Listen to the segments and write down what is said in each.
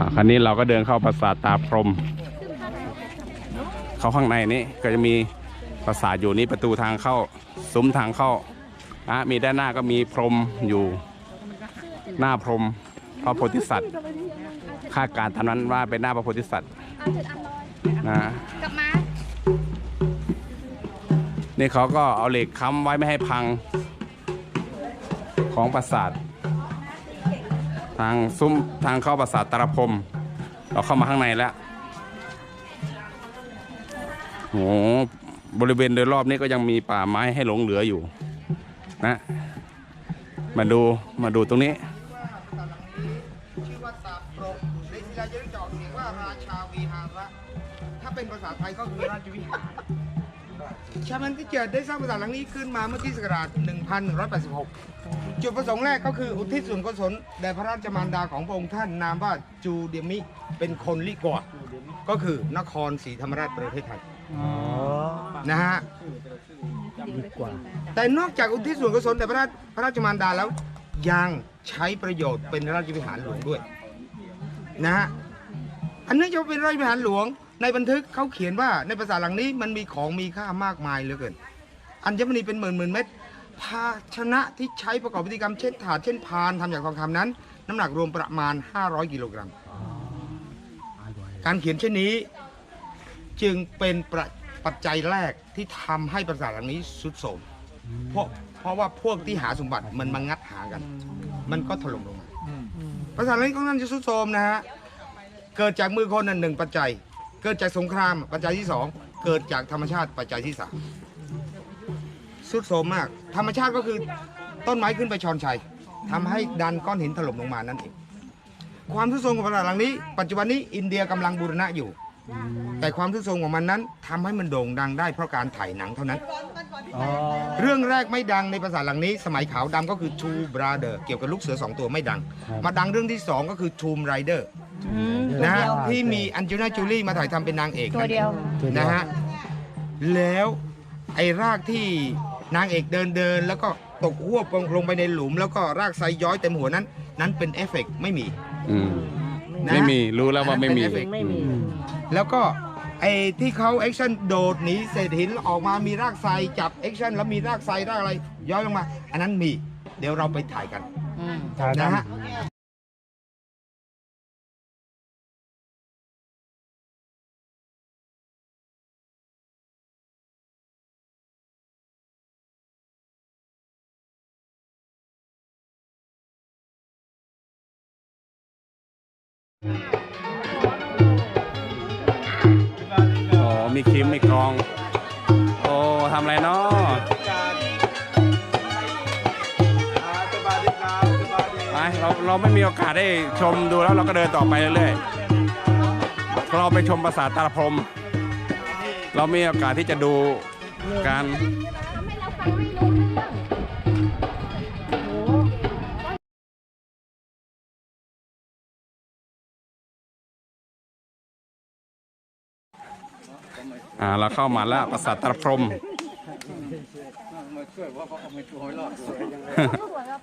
อ่าคราวนี้เราก็เดินเข้าปราสาทตาพรหมเข้าข้างในนี้ก็จะมีปราสาทอยู่นี่ประตูทางเข้าซุ้มทางเข้าอะมีด้านหน้าก็มีพรหมอยู่หน้าพรหมพระโพธิสัตว์คาดการณ์ตอนนั้นว่าเป็นหน้าพระโพธิสัตว์เอาจุดอันลอยนะกลับมานี่เขาก็เอาเหล็กค้ำไว้ไม่ให้พังของปราสาท ทางซุ้มทางเข้าปราสาทตรพมเราเข้ามาข้างในแล้วโหบริเวณโดยรอบนี้ก็ยังมีป่าไม้ให้หลงเหลืออยู่ นะ มาดูมาดูตรงนี้ชื่อว่าตาปรกในศิลาจารึกจอกเสียงว่าราชาวีหาระถ้าเป็นภาษาไทยก็คือราชวิหาร ชาวมันที่เกิดได้สร้างปราสาทหลังนี้ขึ้นมาเมื่อที่ศักราช 1186 จุดประสงค์แรกก็คืออุทิศส่วนกุศลแด่พระราชมารดาของพระองค์ท่านนามว่าจูเดียมิเป็นคนลิกวาก็คือนครศรีธรรมราชประเทศไทยนะฮะแต่นอกจากอุทิศส่วนกุศลแต่พระราชพระราชมารดาแล้วยังใช้ประโยชน์เป็นราชวิหารหลวงด้วยนะฮะอันเนื่องจากว่าเป็นราชวิหารหลวง ในบันทึกเขาเขียนว่าในปราสาทหลังนี้มันมีของมีค่ามากมายเหลือเกิน อัญมณีเป็นหมื่นหมื่นเม็ดภาชนะที่ใช้ประกอบพิธีกรรมเช่นถาดเช่นพานทำจากทองคำนั้น น้ำหนักรวมประมาณ 500 กิโลกรัม การเขียนเช่นนี้ จึงเป็นประปัจจัยแรกที่ทำให้ปราสาทหลังนี้สุดโทรมเพราะเพราะว่าพวกที่หาสมบัติมันมางัดหากัน มันก็ถล่มลงมาปราสาทหลังนี้ก็นั่นจะสุดโทรมนะฮะ เกิดจากมือคนนั่นหนึ่งปัจจัย เกิดจากสงครามปัจจัยที่สองเกิดจากธรรมชาติปัจจัยที่สามสุดโทรมมาก ธรรมชาติก็คือต้นไม้ขึ้นไปชอนชัยทำให้ดันก้อนหินถล่มลงมานั่นเองความทุดโทรมของตลาดหลังนี้ ปัจจุบันนี้อินเดียกำลังบูรณะอยู่ แต่ความทุดโทรมของมันนั้นทำให้มันโด่งดังได้เพราะการถ่ายหนังเท่านั้นเรื่องแรกไม่ดังในภาษาทหลังนี้ สมัยขาวดำก็คือ Two Brother เกี่ยวกับลูกเสือสองตัวไม่ดัง มาดังเรื่องที่สองก็คือ Tomb Raider นะฮะที่มีอันเจลิน่าจูลี่มาถ่ายทำเป็นนางเอกตัวเดียวนะฮะแล้วไอ้รากที่นางเอกเดินเดินแล้วก็ตกหัวบลงไปในหลุม แล้วก็รากไซย้อยเต็มหัวนั้น นั้นเป็นเอฟเฟกต์ไม่มี อืม นะไม่มีรู้แล้วว่าไม่มีอันนั้นเป็น effect แล้วก็ไอ้ที่เขาแอคชั่นโดดหนีเศษหินออกมามีรากไซจับแอคชั่นแล้วมีรากไซรากอะไรย้อยลงมา อันนั้นมี เดี๋ยวเราไปถ่ายกันนะฮะ อ๋อมีคิมมีกรอง โอ้ทำอะไรเนาะไปเราเราไม่มีโอกาสได้ชมดูแล้วเราก็เดินต่อไปเรื่อยๆเราไปชมปราสาทตาพรม เรามีโอกาสที่จะดูการ อ่าเราเข้ามาแล้วปราสาทตาพรหม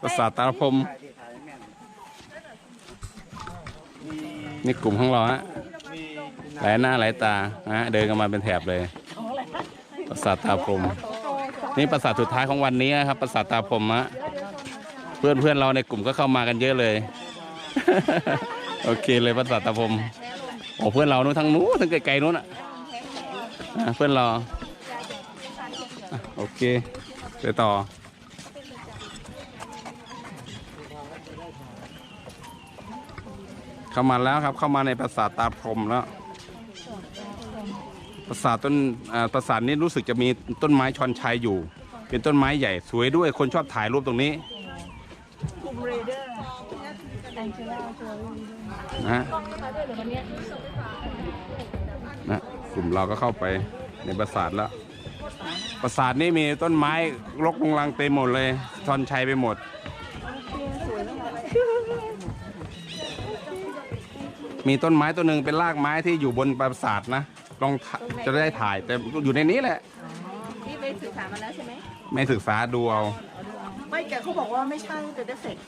ปราสาทตาพรหมนี่กลุ่มของเราฮะหลายหน้าหลายตาฮะเดินกันมาเป็นแถบเลยปราสาทตาพรหมนี่ปราสาทสุดท้ายของวันนี้นะครับปราสาทตาพรหมฮะเพื่อนเพื่อนๆเราในกลุ่มก็เข้ามากันเยอะเลย โอเคเลยปราสาทตาพรหมโอ้เพื่อนเรานู้นทั้งนู้นทั้งไกลๆนู้นอะ อะเพื่อนเราอะโอเค ไปต่อ เข้ามาแล้วครับเข้ามาในปราสาทตาพรหมแล้ว ปราสาทต้นอ่าปราสาทนี้รู้สึกจะมีต้นไม้ชอนชัยอยู่ เป็นต้นไม้ใหญ่สวยด้วยคนชอบถ่ายรูปตรงนี้นะฮะนะก ลุ่มเราก็เข้าไปในปราสาทแล้ว ปราสาทนี้มีต้นไม้รกรุงรังเต็มหมดเลยชอนชัยไปหมด มีต้นไม้ต้นหนึ่งเป็นรากไม้ที่อยู่บนปราสาทนะลองถ่าจะได้ถ่ายแต่อยู่ในนี้แหละนี่ไปศึกษามาแล้วใช่ไหมไม่ศึกษาดูเอาไม่แกเขาบอกว่าไม่ใช่เป็นเอฟเฟกต์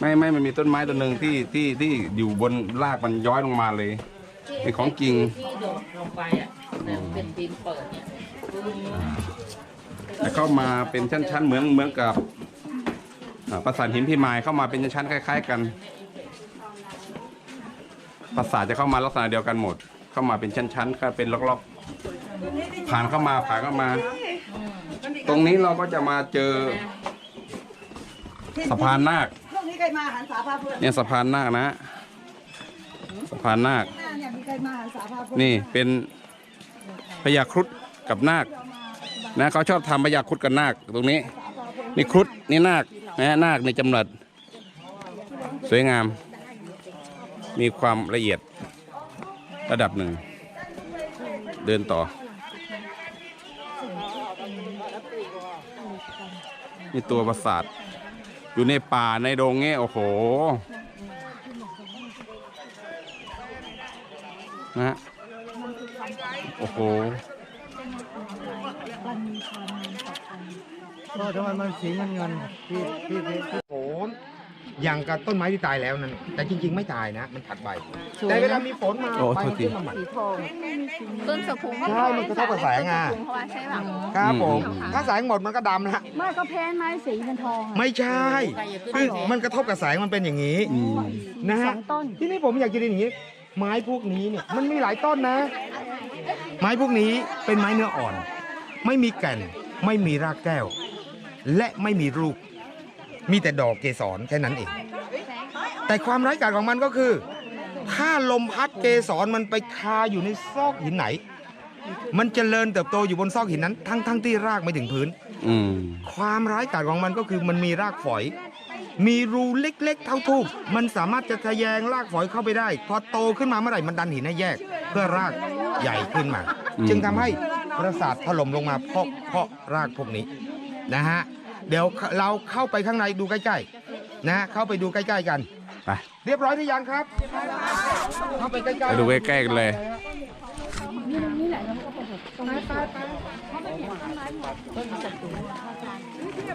ไม่ไม่มันมีต้นไม้ต้นหนึ่งที่ที่ที่อยู่บนรากมันย้อยลงมาเลย เป็นของจริง ที่โดดลงไปอะแต่เป็นดินเปิดเนี่ยแล้วเข้ามาเป็นชั้นๆเหมือนเหมือนกับอ่าปราสาทหินพิมายเข้ามาเป็นชั้นๆคล้ายๆ กัน ปราสาทจะเข้ามาลักษณะเดียวกันหมด เข้ามาเป็นชั้นๆก็เป็นล็อกๆ ผ่านเข้ามาผ่านเข้ามา ตรงนี้เราก็จะมาเจอสะพานนาคช่วงนี้ใครมาหันสาพาเพื่อนเนี่ยสะพานนาคนะ สะพานนาคหน้าเนี่ยมีใครมาหันสาพาเพื่อนนี่เป็นพญาครุฑกับนาคนะเขาชอบทำพญาครุฑกับนาคตรงนี้ นี่ครุฑนี่นาคนะนาคในจำรัดสวยงาม มีความละเอียดระดับหนึ่ง เดินต่อนี่ตัวปราสาทอยู่ในป่าในดงเงี้ยโอ้โห นะฮะโอ้โหก็ทำไมมันสีเงินเงินพี่พี่พี่โหนอย่างกับต้นไม้ที่ตายแล้วนั่นแต่จริง ๆ ไม่ตายนะ มันถัดใบ แต่เวลามีฝนมาโอ้ใบโทษมันที ขึ้นมาใหม่ต้นสะพุงใช่มันกระทบกับแสงอะเพราะว่าใช่ป่ะครับผมอืมถ้าแสงหมดมันก็ดำนะไม่ก็แพ้ไม้สีเป็นทองอะไม่ใช่คือมันกระทบกับแสงมันเป็นอย่างนี้ อืม นะสฮะองต้น ที่นี่ผมอยากจะเรียนอย่างนี้ ไม้พวกนี้เนี่ยมันมีหลายต้นนะ ไม้พวกนี้เป็นไม้เนื้ออ่อน ไม่มีแก่น ไม่มีรากแก้ว และไม่มีลูก มีแต่ดอกเกสรแค่นั้นเอง แต่ความร้ายกาจของมันก็คือ ถ้าลมพัดเกสรมันไปคาอยู่ในซอกหินไหน มันจเจริญเติบโตอยู่บนซอกหินนั้น ทั้งทั้งที่รากไม่ถึงพื้นอืมความร้ายกาจของมันก็คือมันมีรากฝอย มีรูเล็กๆ เท่าทูบมันสามารถจะทะแยงรากฝอยเข้าไปได้ พอโตขึ้นมาเมื่อไหร่มันดันหินให้แยก เพื่อรากใหญ่ขึ้นมาอืมจึงทำให้ปราสาทถล่มลงมาเพราะเพราะรากพวกนี้นะฮะเดี๋ยวเราเข้าไปข้างในดูใกล้ๆนะฮะเข้าไปดูใกล้ ๆ กันไปเรียบร้อยหรือยังครับเข้าไปใกล้ไปๆดูใกล้ๆกันเลยเ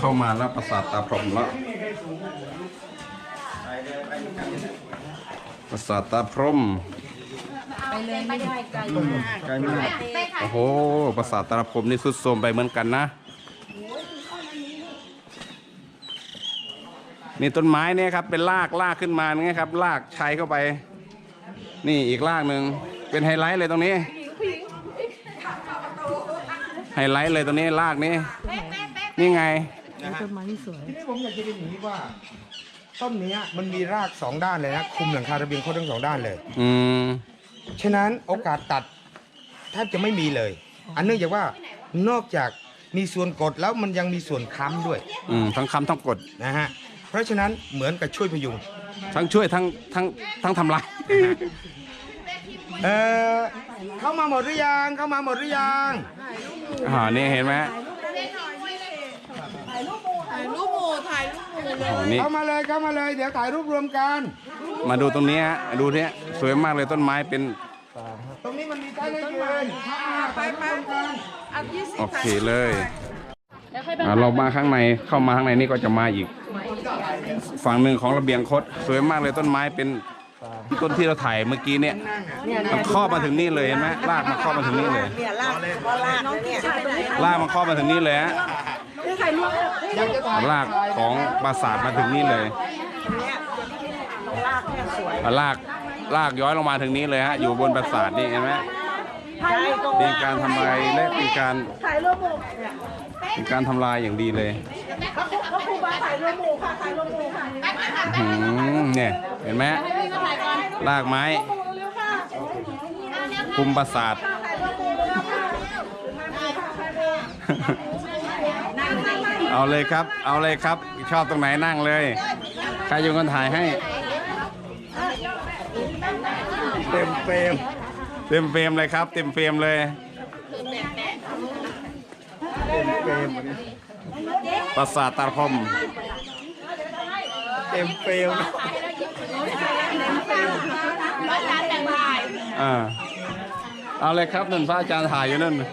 เข้ามาแล้วปราสาทตาพรหมแล้วปราสาทตาพรหมไปเลยไม่ได้ไกลใกล้มากโอ้โหปราสาทตาพรหมนี่สุดโทรมไปเหมือนกันนะ นี่ต้นไม้เนี่ยครับเป็นรากรากขึ้นมาไงครับรากชัยเข้าไป นี่อีกรากหนึ่งเป็นไฮไลท์เลยตรงนี้ ไฮไลท์เลยตรงนี้รากนี้ นี่ไงต้นไม้ที่สวย ทีนี้ผมอยากจะเรียนอย่างนี้ว่า ต้นเนี้ยมันมีรากสองด้านเลยนะคุมหลังคาระเบียงโคตรทั้งสองด้านเลย อืม ฉะนั้นโอกาสตัดแทบจะไม่มีเลย อันเนื่องจากว่านอกจากมีส่วนกดแล้วมันยังมีส่วนค้ำด้วยอืม ทั้งคำทั้งกด นะฮะเพราะฉะนั้นเหมือนกับช่วยพยุงทั้งช่วยทั้งทั้งทั้งทำลาย เออเข้ามาหมดหรือยังเข้ามาหมดหรือยังอ่านี่เห็นไหมอ๋อนี่ เข้ามาเลยเข้ามาเลย เดี๋ยวถ่ายรูปรวมกัน มาดูตรงนี้ฮะ ดูเนี้ยสวยมากเลยต้นไม้เป็น ตรงนี้มันมีใต้ให้ยืนเข้ามาถ่ายรูปรวมกันโอเคเลยอ่าเรามาข้างในเข้ามาข้างในนี่ก็จะมาอีก ฝั่งหนึ่งของระเบียงคด สวยมากเลยต้นไม้เป็น ต้นที่เราถ่ายเมื่อกี้เนี่ยมันครอบมาถึงนี่เลยเห็นไหมลากมาครอบมาถึงนี่เลย เนี่ยลากก็ลากเนี่ยรากมันครอบมาถึงนี่เลยฮะลากของปราสาทมาถึงนี่เลยลากลากย้อยลงมาถึงนี้เลยฮะอยู่บนปราสาทนี่เห็นไหม เป็นการทำลายและเป็นการถ่ายรูปหมู่เนี่ยเป็นการทำลายอย่างดีเลยพระครูพระครูบาถ่ายรูปหมู่ค่ะถ่ายรูปหมู่ค่ะอื้อหือเนี่ยเห็นไหมรากไม้คุมปราสาทเอาเลยครับ เอาเลยครับ ชอบตรงไหนนั่งเลย ใครอยู่คนถ่ายให้ เต็มเฟรม เต็มเฟรมเลยครับ เต็มเฟรมเลยปราสาทตาพรหมเต็มเปลวนะอ่าเอาเลยครับนั่นพระอาจารย์ถ่ายอยู่นั่นนะ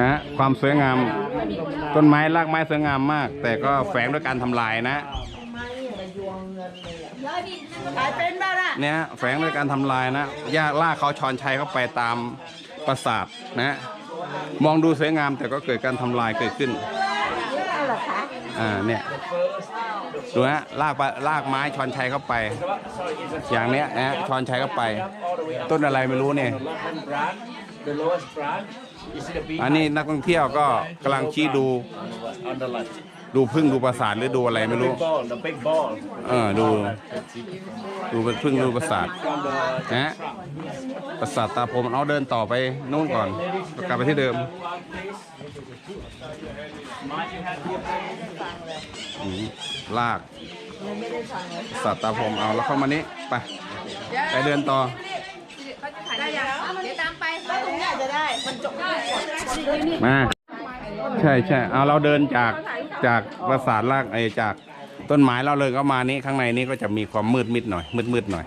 ฮะความสวยงาม ต้นไม้รากไม้สวยงามมาก แต่ก็แฝงด้วยการทำลายนะ ขายเป็นบ้างอะเนี่ยแฝงด้วยการทำลายนะยากลากเขาชอนชัยเข้าไปตามปราสาทนะมองดูสวยงามแต่ก็เกิดการทำลายเกิดขึ้นอ่าเนี่ยดูฮะลากปลากไม้ชอนชัยเข้าไป อย่างเนี้ยนะชอนชัยเข้าไป ต้นอะไรไม่รู้เนี่ย The lowest branch is in a big อันนี้นักท่องเที่ยวก็กำลังชี้ดู on the left. ดูพึ่งดูปราสาทหรือดูอะไรไม่รู้ Ball, the big ball. เออดู ดูเป็นพึ่งดูปราสาทนะฮะปราสาทตาพรหมเอาเดินต่อไปนู่นก่อนกลับไปที่เดิมอืมลากปราสาทตาพรหมเอาแล้วเข้ามานี้ไปไปเดินต่อ ได้ยังเดี๋ยวตามไปตรงเนี้ยจะได้มันจบมา ใช่ใช่เอาเราเดินจากจากปราสาทลากไอจากต้นไม้เราเลยก็มานี้ข้างในนี้ก็จะมีความมืดมิดหน่อย มืดมืดหน่อย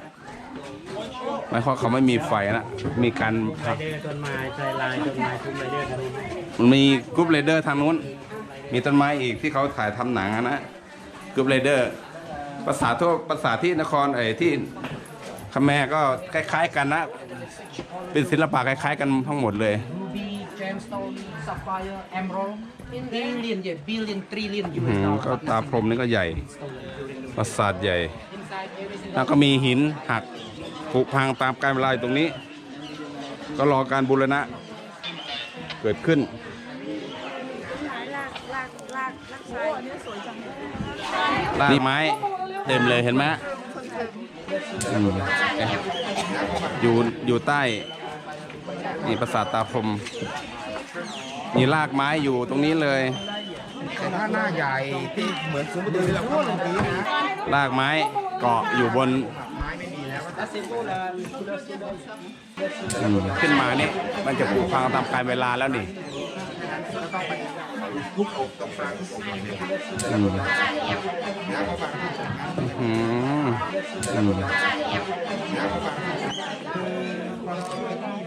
ไม่เพราะเขาไม่มีไฟนะมีการเดอร์ต้นไม้ใจลายต้นไม้ทุกไรเดอร์ทะลุมันมีกรุ๊ปเรเดอร์ทางนู้น มีต้นไม้อีกที่เขาถ่ายทำหนังอะนะกรุ๊ปเรเดอร์ภาษาทั่วภาษาที่นครไอ้ที่คแมร์ก็คล้าย ๆ กันนะ เป็นศิลปะคล้าย ๆ กันทั้งหมดเลย gemstone, sapphire, emerald. Billion, yeah, billion, trillion อื US ม dollar. ก็ตาพรหมนี่ก็ใหญ่ ปราสาทใหญ่แล้วก็มีหินหักผุพังตามการเวลาอยู่ตรงนี้ ก็รอการบูรณะ เกิดขึ้นลากไม้เต็มเลยเห็นไหมอืมอยู่อยู่ใต้ นี่ปราสาทตาพรหม มีรากไม้อยู่ตรงนี้เลยเป็นท่าหน้าใหญ่ที่เหมือนซุ้มประตูที่เราพูดเมื่อกี้นะรากไม้เกาะอยู่บนไม้ไม่มีแล้วอืมขึ้นมาเนี่ยมันจะผุพังตามกาลเวลาแล้วนี่อืมอืมอืมอื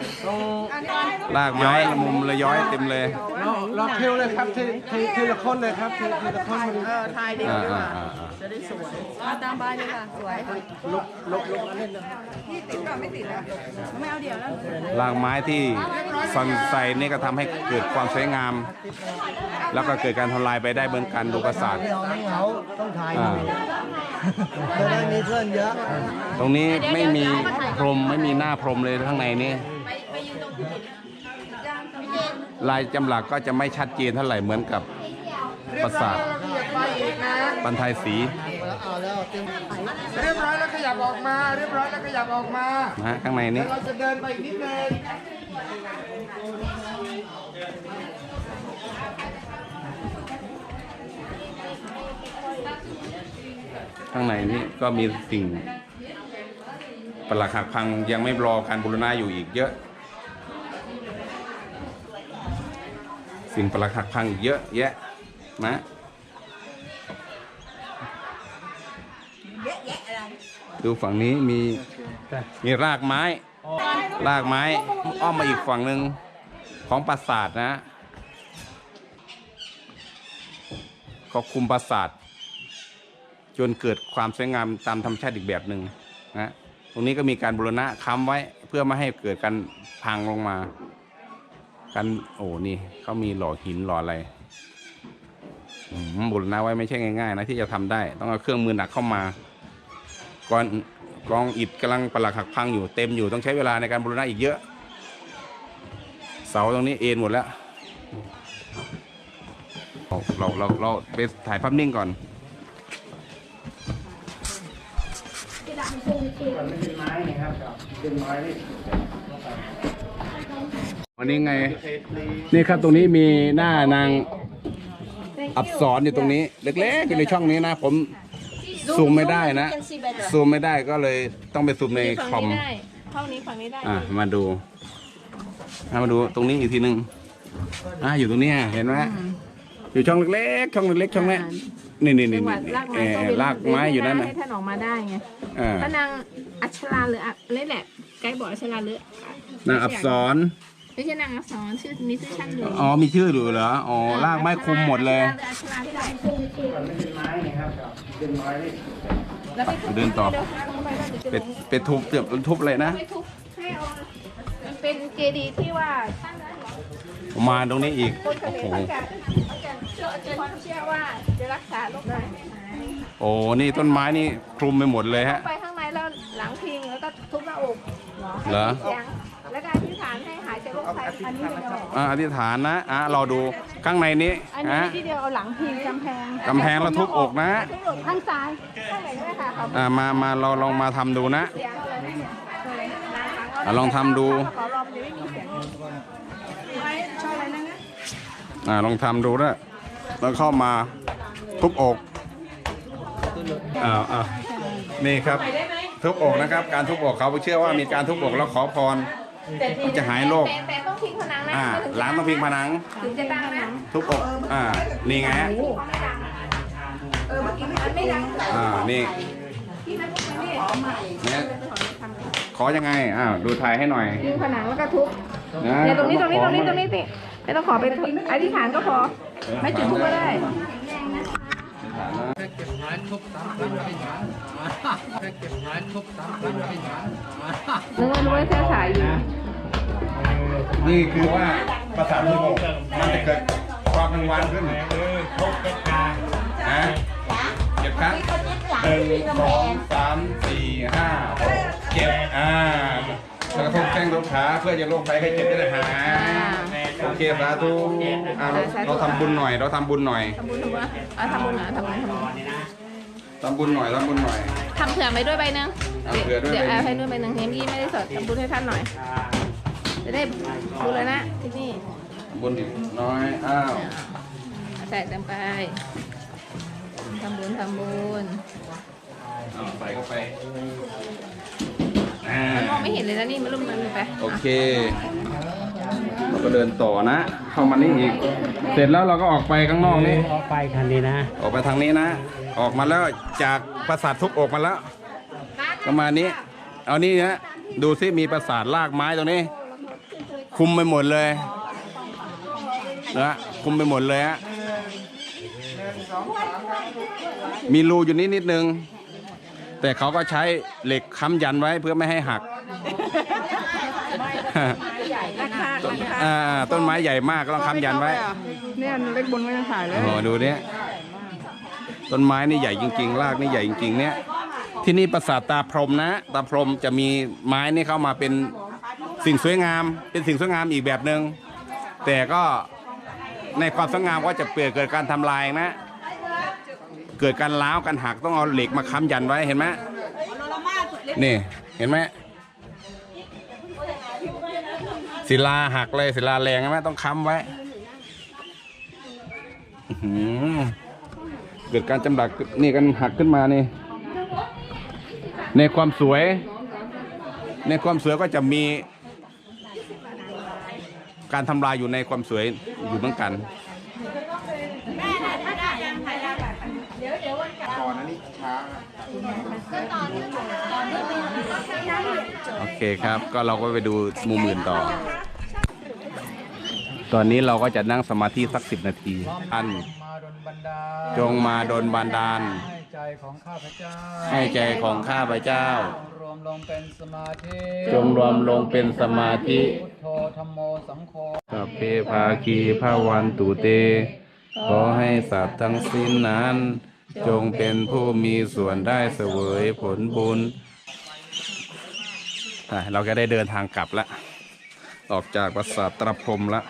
ฮะลากไม้มุมระย้อยเต็มเลยรอคิวเลยครับทีทีทีละคนเลยครับทีทีละคนมันเออทายดีอ่าดีกอ่าว่าอ่าอ่าจะได้สวยมาตามไปเลยค่ะสวยลบลบลบอันนี้เลยไม่เอาเดี๋ยวแล้วลากไม้ที่สันใส่นี่ก็ทำให้เกิดความสวยงาม แล้วก็เกิดการทำลายไปได้เหมือนกันดูปราสาทเราไม่เขาต้องถ่ายอ่าจะได้มีเพื่อนเยอะ ตรงนี้ไม่มีพรมไม่มีหน้าพรมเลยข้างในนี่ ลายจำหลักก็จะไม่ชัดเจนเท่าไหร่เหมือนกับปราสาทปันไทยสีเรียบร้อยแล้วขยับออกมา เรียบร้อยแล้วขยับออกมานะฮะข้างในนี้เราจะเดินไปอีกนิดนึงข้างในนี้ก็มีสิ่งประหลักหักพังยังไม่รอการบูรณะอยู่อีกเยอะ สิ่งประหลักหักพังอีกเยอะแยะนะดูฝั่งนี้มีมีรากไม้ รากไม้อ้อมมาอีกฝั่งหนึ่งของปราสาทนะก็คุมปราสาท จนเกิดความสวยงามตามธรรมชาติอีกแบบหนึ่งนะตรงนี้ก็มีการบูรณะค้ำไว้เพื่อไม่ให้เกิดการพังลงมา การโอ้นี่เขามีหล่อหินหล่ออะไรอืมบูรณะไว้ไม่ใช่ง่ายๆนะที่จะทำได้ ต้องเอาเครื่องมือหนักเข้ามาก่อนกองอิฐกำลังประหลักหักพังอยู่เต็มอยู่ต้องใช้เวลาในการบูรณะอีกเยอะ เสาตรงนี้เอ็นหมดแล้วเราเราเราเราไปถ่ายภาพนิ่งก่อน วันนี้ไง นี่ครับตรงนี้มีหน้านางอับสรอยู่ตรงนี้ เล็กๆอยู่ในช่องนี้นะ ผมซูมไม่ได้นะ ซูมไม่ได้ก็เลยต้องไปซูมในคอมเท่านี้ฝั่งนี้ได้อะมาดูอะมาดูตรงนี้อีกทีหนึ่งอะอยู่ตรงเนี้ยเห็นไหมอยู่ช่องเล็กๆช่องเล็กๆช่องเนี้ยนี่นี่นี่จังหวันี่ดลากเอไม้อก็เป็นลากไม้อยู่นั่นให้นะท่านออกมาได้ไงอ่าถ้านางอัชราหรืออะไรแหละไกด์บอกอัชราหรือนางอับสร ไม่ใช่นางอักษรชื่อนี้ชื่อช่างอยู่อ๋อมีชื่ออยู่เหรออ๋อลากไม้คุมหมดเลยอัชราที่ไหนแล้วไปทุบเดินต่อดี๋ยวพาลงไปแล้วเดี๋ยวจะเป็ลดงเป็ดทุบเกือบทุบเลยนะไม่ทุบให้เอามันเป็นเจดีย์ที่ว่าท่านนั้นมาตรงนี้อีกคนเขโอ้มโหรเขาจะเขาจะเชื่อจะความเชื่อว่าจะรักษาโรคร้ายไม่หายโอ้นี่ต้นไม้นี่คลุมไปหมดเลยฮะไปข้างในแล้วหลังพิงแล้วก็ทุบหน้าอกเหรอเสียงแล้วก็อธิษฐานให้หาย จากโรคภัยอันนี้เดียวอะอธิษฐานนะอะเราดูข้างในนี้อันนี้ฮะที่เดียวเอาหลังพิงกำแพงกำแพงแล้วทุบอกนะทุบอกข้างซ้ายข้างไหนก็ได้ค่ะเขาอ่ามามาเราลองมาทำดูนะ เสียงอะไรไม่เสียงอะไรนะอะลองทำดู ขอลองจะไม่มีเสียงไว้ชอบอะไรนั่นนะอ่าลองทำดูนะแล้วเข้ามาทุบอกอ้าวอ้าวนี่ครับ ทุบอกนะครับ การทุบอกเขาเชื่อว่ามีการทุบอกแล้วขอพร มันจะหายโรคแต่แต่ต้องพิงผนังนะอ่าล้างต้องพิงผนัง ถึงจะดังนะทุบอกอ่านี่ไงฮะเออเมื่อกี้มันไม่ดังอ่านี่ที่มันพูดมานี่เนี่ยขอยังไงอ้าวดูถ่ายให้หน่อยพิงผนังแล้วก็ทุบนะเนี่ยตรงนี้ตรงนี้ตรงนี้ตรงนี้สิไม่ต้องขอเป็นอธิษฐานก็พอ ไม่จุดทุบก็ได้เก็บหายทุบสามครั้งอธิษฐานเก็บหายทุบสามครั้งอธิษฐานนึกว่านึกว่าแค่สายอยู่ นี่คือว่าประสาททุบอกมันจะเกิดความกังวานขึ้นทุบเป็นกลางนะเก็บครั้งหนึ่งสองสามสี่ห้าหกเจ็ดอ่าแล้วก็ทุบแข้งทุบขาเพื่อจะโรคภัยไข้เจ็บจะได้หายโอเคสาธุอ่าเราเราทำบุญหน่อย เราทำบุญหน่อยทำบุญทำบุญอะทำบุญนะทำบุญทำบุญทำบุญหน่อยทำบุญหน่อยทำเผื่อไปด้วยใบหนึงเอาเผื่อด้วยเดี๋ยวใบหนึ่งเอาให้ด้วยใบหนึงเฮมยี่ไม่ได้สดทำบุญให้ท่านหน่อย จะได้บุญเลยนะที่นี่ทำบุญอีกน้อย อ้าว ใส่เต็มไปทำบุญทำบุญเอาใส่เข้าไปอ่ามันมองไม่เห็นเลยนะนี่มันลุ่มมันไปโอเค เราก็เดินต่อนะ เข้ามานี่อีก เสร็จแล้วเราก็ออกไปข้างนอกนี่ ออกไปคันนี้นะ ออกไปทางนี้นะ ออกมาแล้วจากปราสาททุบอกมาแล้ว ประมาณนี้ เอานี่นะ ดูซิมีปราสาทลากไม้ตรงนี้ คุมไปหมดเลยนะคุมไปหมดเลยฮะมีรูอยู่นิดนิดนึง แต่เขาก็ใช้เหล็กค้ำยันไว้เพื่อไม่ให้หักราคาราคาอ่าต้นไม้ใหญ่มากก็ต้องค้ำยันไว้เนี่ยเล็กบนไม่ต้องขายเลยโอ้โหดูเนี่ยต้นไม้นี่ใหญ่จริง ๆ รากนี่ใหญ่จริงๆเนี่ยที่นี่ปราสาทตาพรหมนะ ตาพรหมจะมีไม้นี่เข้ามาเป็น สิ่งสวยงามเป็นสิ่งสวยงามอีกแบบหนึ่งแต่ก็ในความสวยงามก็จะเกิดเกิดการทำลายนะ เกิดการล้าวการหักต้องเอาเหล็กมาค้ำยันไว้เห็นไหมนี่เห็นไหมศิลาหักเลยศิลาแรงใช่ไหมต้องค้ำไว้อื้อหือเกิดการจำดักนี่กันหักขึ้นมานี่ ในความสวย ในความสวยก็จะมี การทำลายอยู่ในความสวยอยู่เหมือนกันก่อนอันนี้ช้าโอเคครับ ก็เราก็ไปดูมุมอื่นต่อ ตอนนี้เราก็จะนั่งสมาธิสักสิบนาทีอันมานจงมาดนบานดาล ให้ใจของข้าพเจ้า ให้ใจของข้าพเจ้ารวมลงเป็นสมาธิจงรวมลงเป็นสมาธิพุทโธธรรมโมสังโฆสัพเพภาคีพระวันตุเต ขอให้สัตว์ทั้งสิ้นนั้น จงเป็นผู้มีส่วนได้เสวยผลบุญอะเราก็ได้เดินทางกลับแล้วออกจากปราสาทตรพรหมละ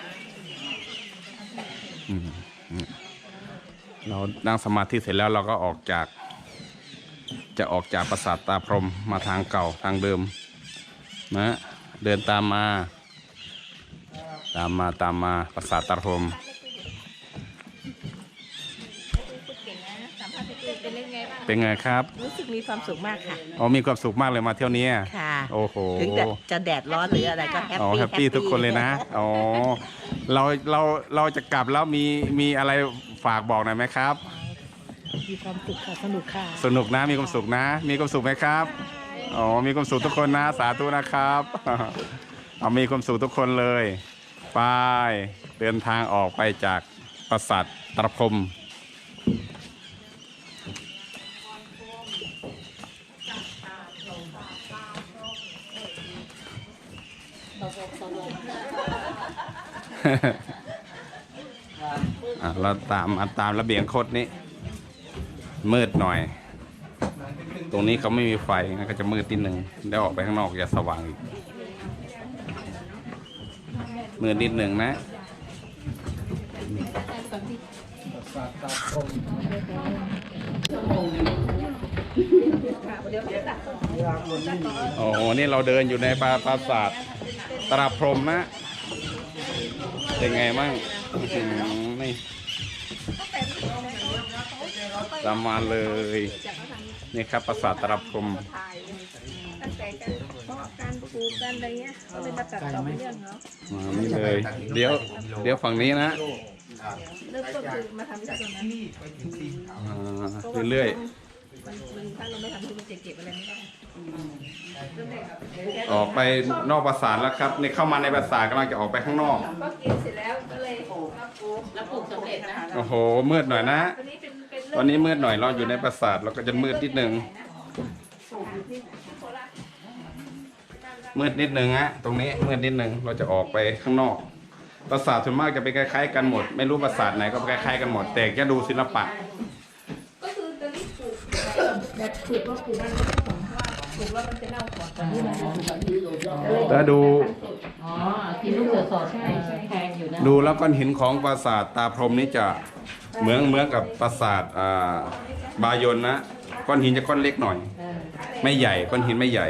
อืมอืมเรานั่งสมาธิเสร็จแล้วเราก็ออกจาก จะออกจากปราสาทตาพรหมมาทางเก่าทางเดิมนะเดินตามมา ตามมาตามมาปราสาทตาพรหมเก่งนะสัมภาษณ์เด็กๆเป็นยังไงบ้างเป็นไงครับ รู้สึกมีความสุขมากค่ะอ๋อมีความสุขมากเลยมาเที่ยวนี้ค่ะ โอ้โหถึงจะจะแดดร้อนหรืออะไรก็แฮปอ๋อปี้แฮปปี้ทุกคนเลยนะอ๋อเราเราเราจะกลับแล้วมีมีอะไรฝากบอกหน่อยไหมครับ มีความสุขค่ะสนุกค่ะสนุกนะมีความสุขนะ มีความสุขไหมครับอ๋อมีความสุขทุกคนนะสาธุนะครับเอามีความสุขทุกคนเลยไปเดินทางออกไปจากปราสาทตรพรหมอะเราตามอะตามระเบียงคดนี้ มืดหน่อย ตรงนี้เขาไม่มีไฟงั้นก็จะมืดนิดนึงได้ออกไปข้างนอกจะสว่างอีกมืดนิดหนึ่งนะโอ้โห นี่เราเดินอยู่ในปราปราสาทตราพรหมนะ เป็นไงมั่งอื้อหือนี่ ตามมาเลยนี่ครับปราสาทตราพรหมตั้งแต่การเพาะการปลูกการอะไรเงี้ยก็เลยมาตัดต่อเป็นเรื่องเนาะมานี่เลยเดี๋ยวเดี๋ยวฝั่งนี้นะเริ่มต้นคือมาทำที่ตรงนั้นอ่าเรื่อย มันมันถ้าเราไม่ทำคือมันจะเก็บอะไรไม่ได้เริ่มแรกๆออกไปนอกปราสาทแล้วครับนี่เข้ามาในปราสาทกำลังจะออกไปข้างนอก ก็กินเสร็จแล้วก็เลยมาปลูกแล้วปลูกสำเร็จนะคะโอ้โหมืดหน่อยนะ ตอนนี้เป็นเป็นตอนนี้มืดหน่อยเราอยู่ในปราสาทเราก็จะมืดนิดนึง มืดนิดนึงฮะตรงนี้มืดนิดนึงเราจะออกไปข้างนอก ปราสาทส่วนมากจะเป็นคล้ายๆกันหมด ไม่รู้ปราสาทไหนก็คล้ายๆกันหมด แต่จะดูศิลปะ แต่ปลูกก็ปลูกมันไม่ได้ผลปลูกแล้วมันจะเน่าก่อนตอนนี้มันแล้วดู อ๋อกินลูกเสือสดใช่ใช่แพงอยู่นะ ดูแล้วก้อนหินของปราสาทตาพรหมนี่จะเหมือนเหมือนกับปราสาทอ่าบายนนะก้อนหินจะก้อนเล็กหน่อย ไม่ใหญ่ก้อนหินไม่ใหญ่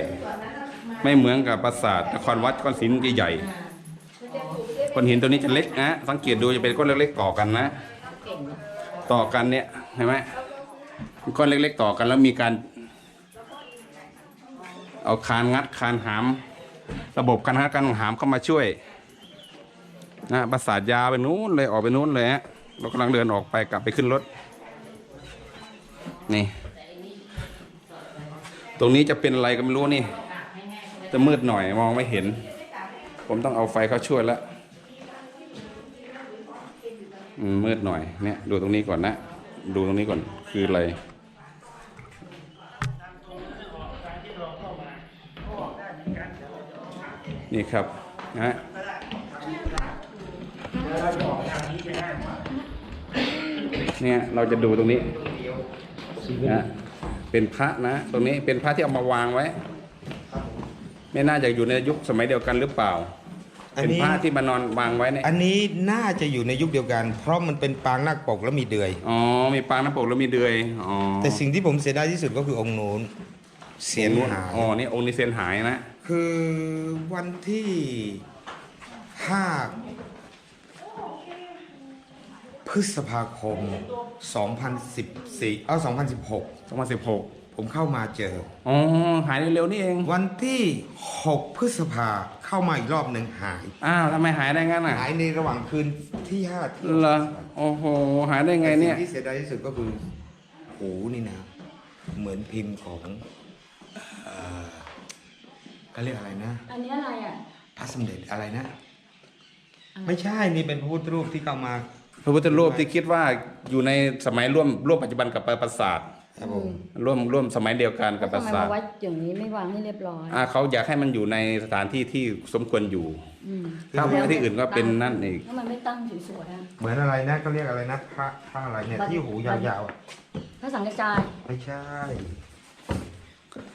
ไม่เหมือนกับปราสาทนครวัดก้อนหินจะใหญ่ก้อนหินตัวนี้จะเล็กนะสังเกตดูจะเป็นก้อนเล็กๆต่อกันนะ ต่อกันเนี่ยเห็นไหม ก้อนเล็ก ๆ ต่อกันแล้วมีการ เอาคานงัดคานหาม ระบบการงัดการหามเข้ามาช่วยนะปราสาทยาวไปนู้นเลยออกไปนู้นเลยฮะเรากำลังเดินออกไปกลับไปขึ้นรถ นี่ ตรงนี้จะเป็นอะไรก็ไม่รู้นี่ จะมืดหน่อยมองไม่เห็น ผมต้องเอาไฟเข้าช่วยแล้วมืดหน่อยเนี่ยดูตรงนี้ก่อนนะ ดูตรงนี้ก่อนคืออะไร นี่ครับนะฮะเนี่ยเราจะดูตรงนี้นะเป็นพระนะ ตรงนี้เป็นพระที่เอามาวางไว้ ไม่น่าจะอยู่ในยุคสมัยเดียวกันหรือเปล่าอันเป็นนี้พระที่มานอนวางไว้เนี่ยอันนี้น่าจะอยู่ในยุคเดียวกัน เพราะมันเป็นปางนาคปกแล้วมีเดือยอ๋อมีปางน้ำปกแล้วมีเดือยอ๋อแต่สิ่งที่ผมเสียดายที่สุดก็คือองค์โน้นเสียนหายอ๋อนี่องค์นี้เซียนหายนะ คือวันที่ห้าพฤษภาคม 2014เอ้า2016 2016 ผมเข้ามาเจอ อ๋อ หายเร็วๆนี่เอง วันที่ 6 พฤษภาเข้ามาอีกรอบหนึ่งหาย อ้าวทำไมหายได้งั้นอะ หายในระหว่างคืนที่ห้าที่เหรอ โอ้โห หายได้ไงเนี่ย สิ่ที่เสียดายที่สุดก็คือหูนี่นะ เหมือนพิมพ์ของเอ่อ เขาเรียกอะไรนะ อันนี้อะไรอะพระสมเด็จอะไรนะ ไม่ใช่นี่เป็นพระพุทธรูปที่เข้ามา พระพุทธรูปที่คิดว่าอยู่ในสมัยร่วมร่วมปัจจุบันกับปราสาทครับผมร่วมร่วมสมัยเดียวกันกับปทำราไมสาทมาวัดอย่างนี้ไม่วางให้เรียบร้อยอ่าเขาอยากให้มันอยู่ในสถานที่ที่สมควรอยู่อืมถ้าไปที่อื่นก็เป็นนั่นอีกทำไมไม่ตั้งสวยๆอะเหมือนอะไรนะเขาเรียกอะไรนะพระพระอะไรเนี่ยที่หูยาวๆอะพระสังฆจายไม่ใช่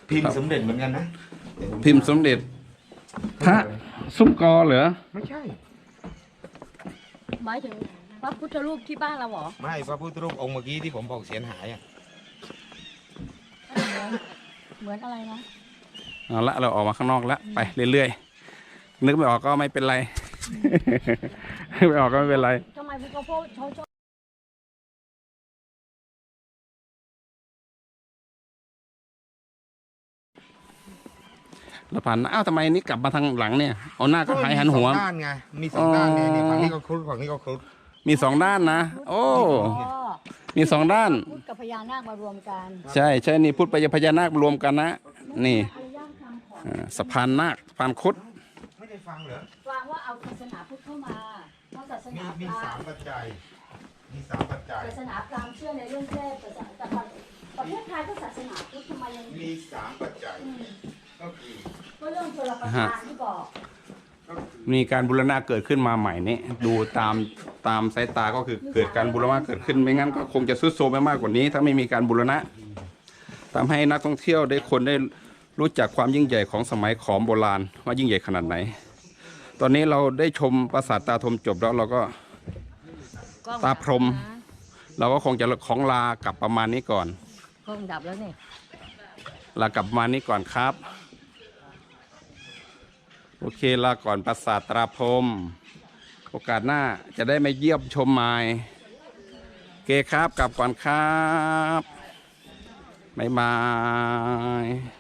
พิมพ์สมเด็จเหมือนกันนะเดี๋ยวผ พิมพ์สมเด็จ พระซุ้มกอเหรอไม่ใช่ หมายถึงพระพุทธรูปที่บ้านเราเหรอไม่พระพุทธรูปองค์เมื่อกี้ที่ผมบอกเสียนหายอะเหมือนอะไรนะเอาละเราออกมาข้างนอกแล้วไปเรื่อยๆนึกไม่ออกก็ไม่เป็นไรนึกไม่ออกก็ไม่เป็นไร ทำไมพวกเขาพูดเขาชอบ แล้วผ่านอ้าวทำไมนี่กลับมาทางหลังเนี่ยเอาหน้าก็หายหันหัว มีสองด้านไง มีสองด้านเนี่ยอ๋อเนี่ยฝั่งนี้ก็ครุฑฝั่งนี้ก็ครุฑมีสองด้านนะ โอ้อ๋อมีสองด้าน พุทธกับพญานาคมารวมกันใช่ใช่นี่พุทธไปพญานาครวมกันนะ นี่อ่าสะพานนาคสะพานคดไม่ได้ฟังเหรอฟังว่าเอาศาสนาพุทธเข้ามาเพราะศาสมีนาพมีราหสามมณ์ปัจจัย มีสามปัจจัย ศาสนาพราหมณ์เชื่อในเรื่องเทพแต่แต่ประเทศไทยก็ศาสนาพุทธทำไมยังมีสามปัจจัย ก็คือก็เรื่องชลประทานที่บอกมีการบูรณะเกิดขึ้นมาใหม่นี่ดูตามตามสายตาก็คือเกิดการบูรณะเกิดขึ้นไม่งั้นก็คงจะซุดโทรมไปมากกว่านี้ ถ้าไม่มีการบูรณะทำให้นักท่องเที่ยวได้คนได้รู้จักความยิ่งใหญ่ของสมัยขอมโบราณ ว่ายิ่งใหญ่ขนาดไหน ตอนนี้เราได้ชมปราสาทตาทมจบแล้วเราก็ตาพรหมเราก็คงจะของลากลับประมาณนี้ก่อนเครื่องดับแล้วนี่ลากลับประมาณนี้ก่อนครับ โอเคลาก่อนปราสาทตราพรมโอกาสหน้าจะได้มาเยี่ยมชมใหม่เกครับกลับก่อนครับบ๊ายบาย